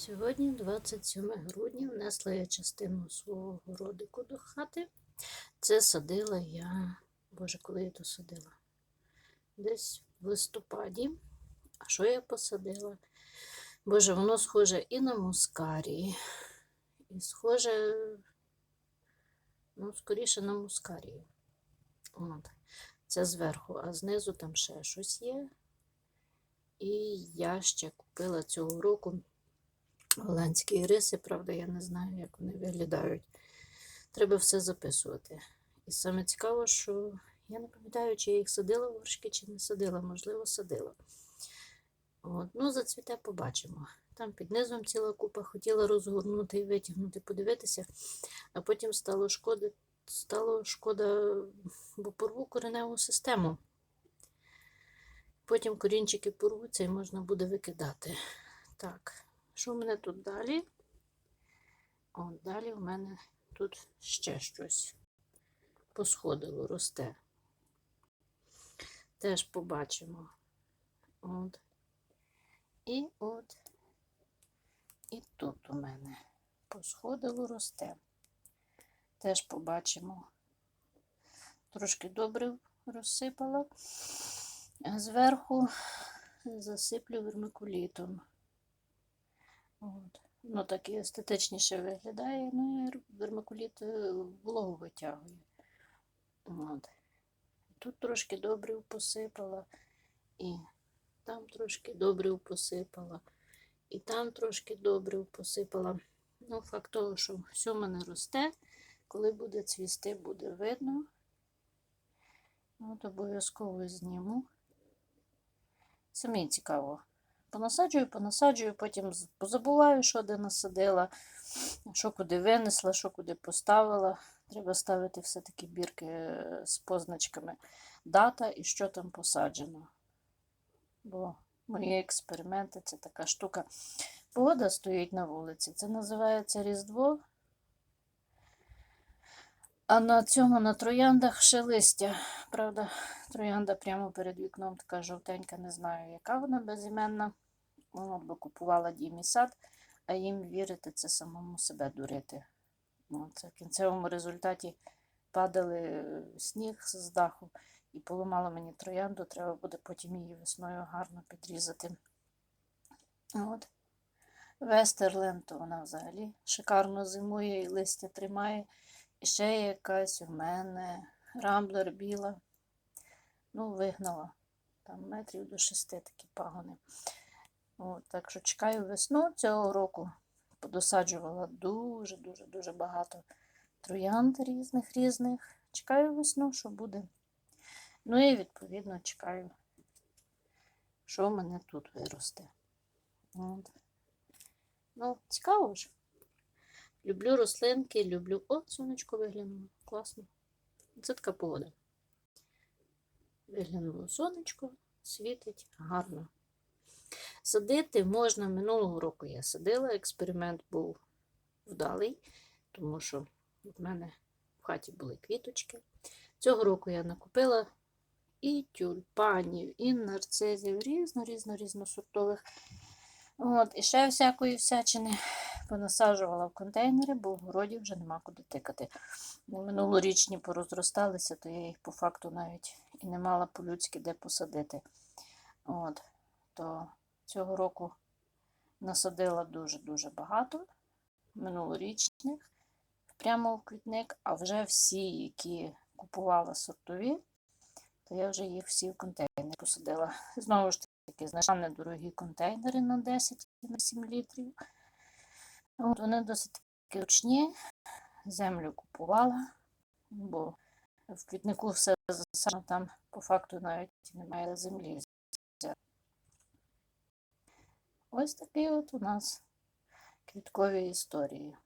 Сьогодні, 27 грудня, внесла я частину свого городику до хати. Це садила я, боже, коли я то садила? Десь в листопаді. А що я посадила? Боже, воно схоже і на мускарії, і схоже, ну, скоріше на мускарію. От. Це зверху, а знизу там ще щось є. І я ще купила цього року голландські риси, правда, я не знаю, як вони виглядають. Треба все записувати. І саме цікаво, що я не пам'ятаю, чи я їх садила в горшки, чи не садила, можливо, садила. От. Ну, зацвіте, побачимо. Там під низом ціла купа, хотіла розгорнути і витягнути, подивитися, а потім стало шкода, стало шкода, бо порву кореневу систему. Потім корінчики порвуться і можна буде викидати. Так, що в мене тут далі? О, далі в мене тут ще щось посходило, росте. Теж побачимо. От. І от, і тут у мене посходило росте. Теж побачимо. Трошки добре розсипала, а зверху засиплю вермикулітом. От. Ну, так і естетичніше виглядає, ну і вермикуліт е, вологу витягує. От. Тут трошки добрив посипала, і там трошки добрив посипала, і там трошки добрив посипала. Ну, факт того, що все в мене росте, коли буде цвісти, буде видно. От обов'язково зніму. Самі цікаво. Понасаджую, понасаджую, потім позабуваю, що де насадила, що куди винесла, що куди поставила. Треба ставити все-таки бірки е, з позначками дата і що там посаджено. Бо мої експерименти це така штука. Погода стоїть на вулиці. Це називається Різдво. А на цьому на трояндах ще листя. Правда, троянда прямо перед вікном така жовтенька, не знаю, яка вона безіменна. Вона бо купувала дім і сад, а їм вірити це самому себе дурити. Ну, це в кінцевому результаті падали е, сніг з даху і поламала мені троянду. Треба буде потім її весною гарно підрізати. От. Вестерленд, то вона взагалі шикарно зимує і листя тримає. І ще якась у мене рамблер біла. Ну, вигнала. Там метрів до шести такі пагони. От, так що чекаю весну цього року. Подосаджувала дуже-дуже-дуже багато троянд різних різних. Чекаю весну, що буде. Ну і відповідно чекаю, що в мене тут виросте. От. Ну, цікаво ж. Люблю рослинки, люблю. О, сонечко виглянуло. Класно. Це така погода. Виглянуло сонечко, світить гарно. Садити можна минулого року я садила. Експеримент був вдалий, тому що в мене в хаті були квіточки. Цього року я накупила і тюльпанів, і нарцизів, різно-різно-різносортових. От, і ще всякої всячини понасаджувала в контейнери, бо в городі вже нема куди тикати. Минулорічні порозросталися, то я їх по факту навіть і не мала по-людськи де посадити. От, то цього року насадила дуже-дуже багато минулорічних прямо в квітник, а вже всі, які купувала сортові, то я вже їх всі в контейнер посадила. Знову ж таки, знайшла недорогі контейнери на 10 і на 7 літрів. От вони досить такі ручні. Землю купувала, бо в квітнику все засано, там по факту навіть немає землі. Ось такі от у нас квіткові історії.